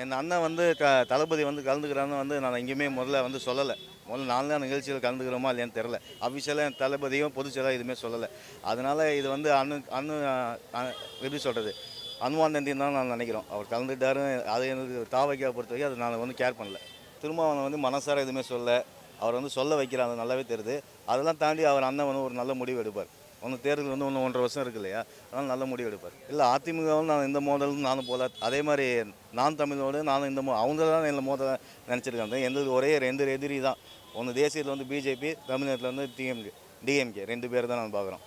என் அண்ணன் வந்து க தளபதி வந்து கலந்துக்கிறான்னு வந்து நான் எங்கேயுமே முதல்ல வந்து சொல்லலை. முதல்ல நான் தான் நிகழ்ச்சியில் கலந்துக்கிறோமா இல்லையான்னு தெரில. அஃபிஷியலாக என் தளபதியும் பொதுச்செயலாக எதுவுமே சொல்லலை. அதனால் இது வந்து அண்ணன் அண்ணன் எப்படி சொல்கிறது அனுமானந்தின்னு தான் நான் நினைக்கிறோம். அவர் கலந்துட்டாரு அது எனக்கு தாவைக்கா பொறுத்த வரைக்கும் அது நான் வந்து கேர் பண்ணல. திரும்ப அவனை வந்து மனசார எதுவுமே சொல்ல அவர் வந்து சொல்ல வைக்கிறாங்க நல்லாவே தெரியுது. அதெல்லாம் தாண்டி அவர் அண்ணன் வந்து ஒரு நல்ல முடிவு எடுப்பார். ஒன்று தேர்தல் வந்து ஒன்று ஒன்றரை வருஷம் இருக்கு இல்லையா? அதனால் நல்ல முடிவு எடுப்பார். இல்லை அதிமுகவும் நான் இந்த மோதலும் நானும் போல அதே மாதிரி நான் தமிழோடு நானும் இந்த மோ அவங்க தான் என்ன மோத நினச்சிருக்காங்க. எந்த ஒரே ரெண்டு எதிரி தான். ஒன்று தேசியத்தில் வந்து பிஜேபி தமிழ்நாட்டில் வந்து டிஎம்கே டிஎம்கே ரெண்டு பேர் தான் நான் பார்க்குறோம்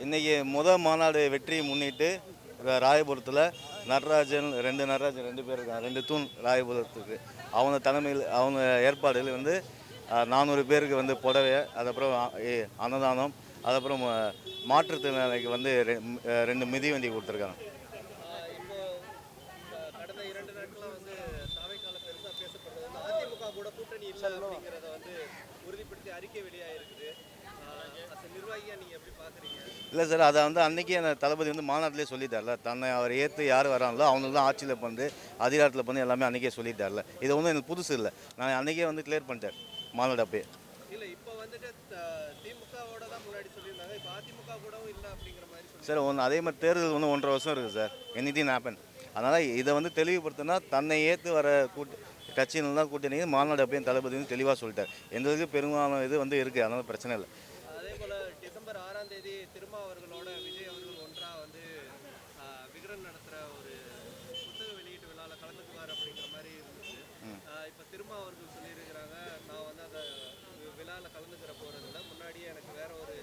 இன்றைக்கி முத மாநாடு வெற்றியை முன்னிட்டு ராயபுரத்தில் நடராஜன் ரெண்டு நடராஜன் ரெண்டு பேர் இருக்காங்க. ரெண்டு தூண் ராயபுரத்துக்கு. அவங்க தலைமையில் அவங்க ஏற்பாடுகள் வந்து நானூறு பேருக்கு வந்து புடவை அதுக்கப்புறம் அன்னதானம் அதுக்கப்புறம் மாற்றுத்திறனாளிக்கு வந்து ரெண்டு மிதி வண்டி ரெண்டு மிதிவண்டி கொடுத்துருக்காங்க அதிமுக கூட கூட்டணி இல்லை அப்படிங்கிறத வந்து உறுதிப்படுத்தி அறிக்கை வெளியாயிருக்குது அந்த நிர்வாகியா நீங்க எப்படி பாக்குறீங்க இல்லை சார் அதை வந்து அன்றைக்கி அந்த தளபதி வந்து மாநாட்டிலே சொல்லிட்டார்ல. தன்னை அவர் ஏற்று யார் வராங்களோ அவங்களுக்கு தான் ஆட்சியில் பண்ணு அதிகாரத்தில் பண்ணு எல்லாமே அன்றைக்கே சொல்லிட்டார்ல. இது ஒன்றும் எனக்கு புதுசு இல்லை. நான் அன்றைக்கே வந்து கிளியர் பண்ணிட்டேன் மாநாடு அப்பயே. இல்ல இப்போ வந்துட்டு த- திமுகவோட தான் முன்னாடி சொல்லியிருந்தாங்க. இப்போ அதிமுக கூடவும் இல்லை அப்படிங்கிற மாதிரி சொல்லி சார் ஒன்று அதே மாதிரி தேர்தல் ஒன்று ஒன்றரை வருஷம் இருக்குது சார். எனி தின் ஹேப்பன் அதனால் இதை வந்து தெளிவுபடுத்தினா தன்னை ஏற்று வர கூட்டு கட்சியினர் தான் கூட்டணி மாநாடு அப்பயும் தளபதி வந்து தெளிவாக சொல்லிட்டார். எங்களுக்கு பெரும்பாலும் இது வந்து இருக்குது அதனால் பிரச்சனை இல்லை அதே போல டிசம்பர் ஆறாம் தேதி திருமாவர்களோட விஜய் அவர்கள் ஒன்றா வந்து விகடன் நடத்துகிற ஒரு புத்தக வெளியீட்டு விழாவில் கலந்துக்குவார் அப்படிங்கிற மாதிரி இருந்துச்சு. இப்போ திருமா அவர்கள் சொல்லியிருக்கிறாங்க நான் வந்து அந்த விழாவில் கலந்துக்கிற போகிறதில்ல முன்னாடியே எனக்கு வேற ஒரு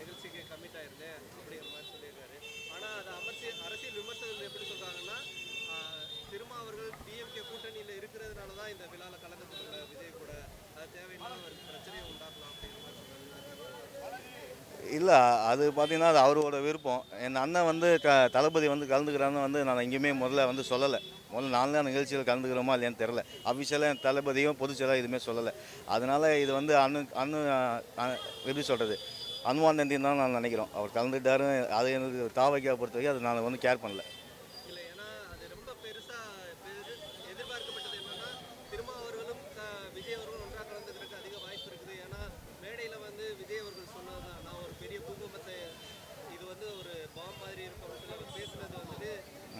நிகழ்ச்சிக்கு கமிட் ஆயிருந்தேன் அப்படிங்கிற மாதிரி சொல்லியிருக்காரு. ஆனால் அது அரசியல் அரசியல் விமர்சகர்கள் எப்படி சொல்கிறாங்கன்னா திருமா அவர்கள் டிஎம்கே கூட்டணியில் இருக்கிறதுனால தான் இந்த விழாவில் கலந்துக்கல விஜய் கூட அது தேவையில்லாம ஒரு பிரச்சனையை உண்டாக்கலாம் அப்படிங்கிற மாதிரி. இல்லை அது பார்த்தீங்கன்னா அது அவரோட விருப்பம். என் அண்ணன் வந்து க தளபதி வந்து கலந்துக்கிறான்னு வந்து நான் எங்கேயுமே முதல்ல வந்து சொல்லலை. முதல்ல நான் தான் நிகழ்ச்சியில் கலந்துக்கிறோமா இல்லையான்னு தெரில அஃபிஷியலாக என் தளபதியும் பொதுச்செயலாக எதுவுமே சொல்லலை. அதனால் இது வந்து அண்ணன் அண்ணன் எப்படி சொல்கிறது அனுமானந்தின்னு தான் நான் நினைக்கிறோம். அவர் கலந்துட்டாரு அது எனக்கு தாவைக்கா பொறுத்த வரைக்கும் அது நான் வந்து கேர் பண்ணல இல்லை ஏன்னா அது ரொம்ப பெருசா பெரு எதிர்பார்க்கப்பட்டது என்னன்னா திருமாவர்களும் க- விஜய் அவர்களும் ஒன்றா கலந்துக்கிறதுக்கு அதிக வாய்ப்பு இருக்குது ஏன்னா மேடையில் வந்து விஜய் அவர்கள் சொன்னதுதான் நான் ஒரு பெரிய பூகம்பத்தை இது வந்து ஒரு பாம் மாதிரி இருக்கும் அப்படின்னு அவர் பேசுனது வந்துட்டு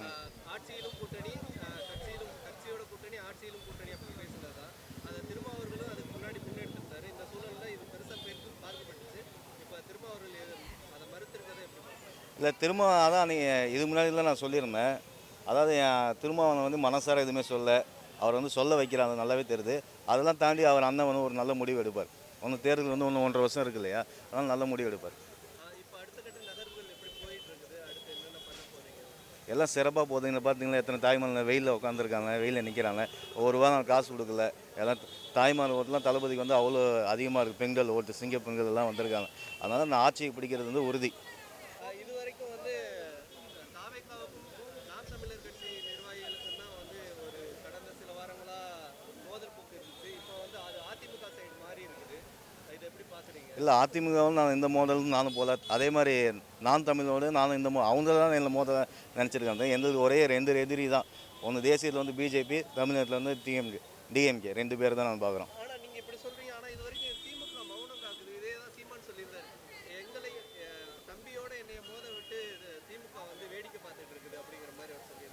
ஆஹ், ஆட்சியிலும் கூட்டணி ஆஹ், கட்சியிலும் கட்சியோட கூட்டணி ஆட்சியிலும் கூட்டணி அப்படி பேசுனது தான் அதை திருமாவர்களும் அதுக்கு முன்னாடி முன்னெடுத்திருந்தாரு இந்த சூழல்ல இது பெருசா பேருக்கு பார்க்கப்பட்டுச்சு இப்போ திருமாவர்கள் எது- அதை மறுத்திருக்கதை எப்படி பார்க்குறீங்க? இல்லை திரும்ப அதான் நீங்கள் இது முன்னாடிலாம் நான் சொல்லியிருந்தேன். அதாவது என் திருமாவனை வந்து மனசார எதுவுமே சொல்ல அவர் வந்து சொல்ல வைக்கிறாங்க நல்லாவே தெரியுது. அதெல்லாம் தாண்டி அவர் அண்ணன் வந்து ஒரு நல்ல முடிவு எடுப்பார். ஒன்று தேர்தல் வந்து ஒன்று ஒன்றரை வருஷம் இருக்கு இல்லையா? அதனால் நல்ல முடிவு எடுப்பார். எல்லாம் சிறப்பாக போதுங்க பார்த்தீங்களா எத்தனை தாய்மார்கள் வெயிலில் உட்காந்துருக்காங்க வெயிலில் நிற்கிறாங்க ஒரு வாரம் காசு கொடுக்கல. எல்லாம் தாய்மார் ஓட்டுலாம் தளபதிக்கு வந்து அவ்வளோ அதிகமாக இருக்குது பெண்கள் ஓட்டு சிங்க பெண்கள் எல்லாம் வந்திருக்காங்க. அதனால் நான் ஆட்சியை பிடிக்கிறது வந்து உறுதி ஆஹ் இது வரைக்கும் வந்து தாவேக்காவுக்கும் நாம் தமிழர் கட்சி நிர்வாகிகளுக்கும் தான் வந்து ஒரு கடந்த சில வாரங்களா மோதல் போக்கு இருந்துச்சு இப்போ வந்து அது அதிமுக சைடு மாறி இருக்குது இதை எப்படி பார்க்குறீங்க இல்லை அதிமுகவும் நான் இந்த மோதலும் நானும் போல. அதே மாதிரி நான் தமிழோடு நானும் இந்த மோ அவங்க தான் என்ன மோதல் நினச்சிருக்காங்க எங்களுக்கு ஒரே ரெண்டு எதிரி தான். ஒன்று தேசியத்தில் வந்து பிஜேபி தமிழ்நாட்டில் வந்து டிஎம்கே டிஎம்கே ரெண்டு பேர் தான் நான் பார்க்குறோம் மோத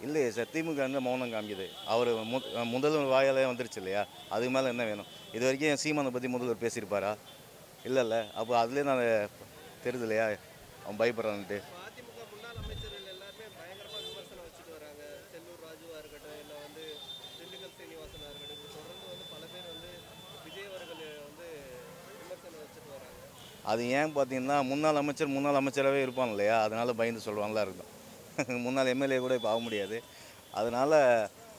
இல்லையே சார் திமுக வந்து மௌனம் காமிக்குது. அவர் முதல்வர் வாயாலே வந்துருச்சு இல்லையா? அதுக்கு மேலே என்ன வேணும்? இது வரைக்கும் சீமானை பற்றி முதல்வர் பேசியிருப்பாரா? இல்லை இல்லை அப்போ அதுலேயே நான் தெரியுது இல்லையா அவன் பயப்படுறான்ட்டு. அது ஏன் பார்த்தீங்கன்னா முன்னாள் அமைச்சர் முன்னாள் அமைச்சராகவே இருப்பான் இல்லையா? அதனால பயந்து சொல்லுவாங்களா இருக்கும். முன்னாள் எம்எல்ஏ கூட இப்போ ஆக முடியாது. அதனால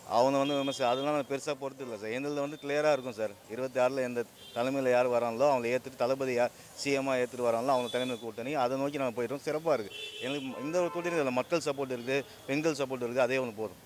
அவனை வந்து விமர்சி அதனால நான் பெருசாக பொறுத்து இல்லை சார். எங்களது வந்து கிளியராக இருக்கும் சார். இருபத்தி ஆறில் எந்த தலைமையில் யார் வராங்களோ அவங்கள ஏற்றுட்டு தளபதி யார் சிஎம்மாக ஏற்றுட்டு வராங்களோ அவங்க தலைமை கூட்டணி அதை நோக்கி நாங்கள் போயிட்டோம் சிறப்பாக இருக்குது எங்களுக்கு இந்த ஒரு கூட்டணி இல்லை மக்கள் சப்போர்ட் இருக்குது பெண்கள் சப்போர்ட் இருக்குது அதே ஒன்று போதும்.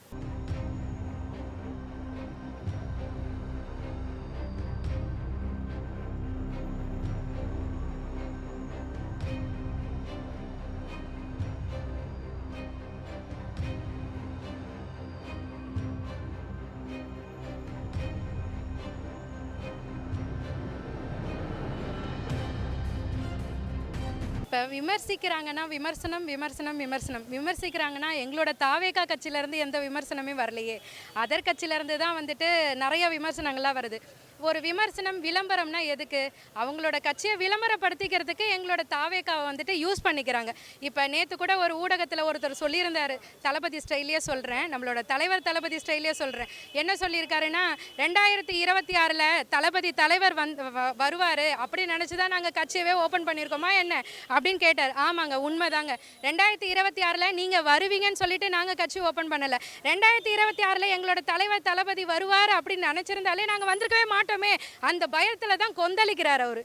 இப்போ விமர்சிக்கிறாங்கன்னா விமர்சனம் விமர்சனம் விமர்சனம். விமர்சிக்கிறாங்கன்னா எங்களோட தாவேகா கட்சியிலேருந்து எந்த விமர்சனமே வரலையே. அதர் கட்சியிலேருந்து தான் வந்துட்டு நிறைய விமர்சனங்கள்லாம் வருது. ஒரு விமர்சனம் விளம்பரம்னா எதுக்கு? அவங்களோட கட்சியை விளம்பரப்படுத்திக்கிறதுக்கு எங்களோட தாவேக்காவை வந்துட்டு யூஸ் பண்ணிக்கிறாங்க. இப்போ நேற்று கூட ஒரு ஊடகத்தில் ஒருத்தர் சொல்லியிருந்தாரு. தளபதி ஸ்டைலே சொல்கிறேன் நம்மளோட தலைவர் தளபதி ஸ்டைலே சொல்கிறேன் என்ன சொல்லியிருக்காருன்னா ரெண்டாயிரத்தி இருபத்தி ஆறில் தளபதி தலைவர் வந் வருவார். அப்படி நினச்சி தான் நாங்கள் கட்சியவே ஓப்பன் பண்ணியிருக்கோமா என்ன? அப்படின்னு கேட்டார். ஆமாங்க உண்மைதாங்க. ரெண்டாயிரத்தி இருபத்தி ஆறில் நீங்கள் வருவீங்கன்னு சொல்லிட்டு நாங்கள் கட்சி ஓப்பன் பண்ணலை. ரெண்டாயிரத்தி இருபத்தி ஆறில் எங்களோட தலைவர் தளபதி வருவார் அப்படின்னு நினச்சிருந்தாலே நாங்கள் வந்திருக்கவே மாட்டோம். மாட்டோமே அந்த பயத்தில் தான் கொந்தளிக்கிறார் அவர்.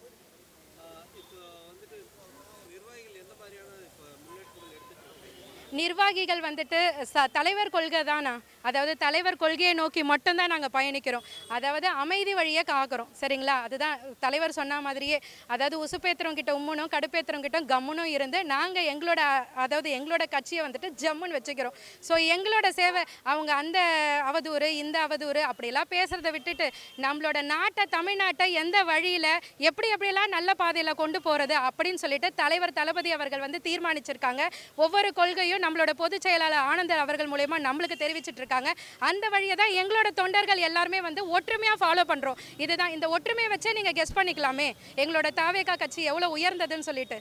நிர்வாகிகள் வந்துட்டு ச தலைவர் கொள்கை தானா அதாவது தலைவர் கொள்கையை நோக்கி மட்டும்தான் நாங்கள் பயணிக்கிறோம். அதாவது அமைதி வழியை காக்கிறோம். சரிங்களா? அதுதான் தலைவர் சொன்ன மாதிரியே. அதாவது உசுப்பேத்திரம் கிட்ட உம்முனும் கடுப்பேத்திரம் கிட்ட கம்முனும் இருந்து நாங்கள் எங்களோட அதாவது எங்களோட கட்சியை வந்துட்டு ஜம்முன்னு வச்சுக்கிறோம். ஸோ எங்களோட சேவை அவங்க அந்த அவதூறு இந்த அவதூறு அப்படிலாம் பேசுகிறத விட்டுட்டு நம்மளோட நாட்டை தமிழ்நாட்டை எந்த வழியில் எப்படி எப்படியெல்லாம் நல்ல பாதையில் கொண்டு போகிறது அப்படின்னு சொல்லிட்டு தலைவர் தளபதி அவர்கள் வந்து தீர்மானிச்சிருக்காங்க. ஒவ்வொரு கொள்கையும் நம்மளோட பொதுச் செயலாளர் ஆனந்தர் அவர்கள் மூலயமா நம்மளுக்கு தெரிவிச்சிட்டு இருக்காங்க. அந்த வழியை தான் எங்களோட தொண்டர்கள் எல்லாருமே வந்து ஒற்றுமையாக ஃபாலோ பண்ணுறோம் இதுதான் இந்த ஒற்றுமையை வச்சே நீங்கள் கெஸ் பண்ணிக்கலாமே. எங்களோட தாவேகா கட்சி எவ்வளோ உயர்ந்ததுன்னு சொல்லிட்டு.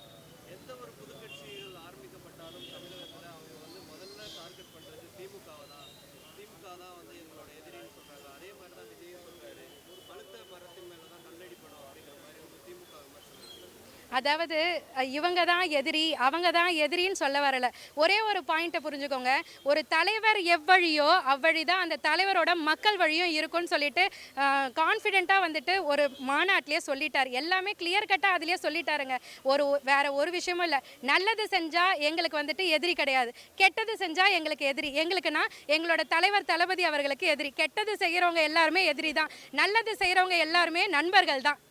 அதாவது இவங்க தான் எதிரி அவங்க தான் எதிரின்னு சொல்ல வரல. ஒரே ஒரு பாயிண்ட்டை புரிஞ்சுக்கோங்க. ஒரு தலைவர் எவ்வழியோ அவ்வழி தான் அந்த தலைவரோட மக்கள் வழியும் இருக்கும்னு சொல்லிட்டு கான்ஃபிடெண்ட்டாக வந்துட்டு ஒரு மாநாட்டிலே சொல்லிட்டார். எல்லாமே கிளியர் கட்டாக அதுலேயே சொல்லிட்டாருங்க. ஒரு வேற ஒரு விஷயமும் இல்லை. நல்லது செஞ்சால் எங்களுக்கு வந்துட்டு எதிரி கிடையாது. கெட்டது செஞ்சால் எங்களுக்கு எதிரி. எங்களுக்குன்னா எங்களோட தலைவர் தளபதி அவர்களுக்கு எதிரி. கெட்டது செய்கிறவங்க எல்லாருமே எதிரி தான் நல்லது செய்கிறவங்க எல்லாருமே நண்பர்கள் தான்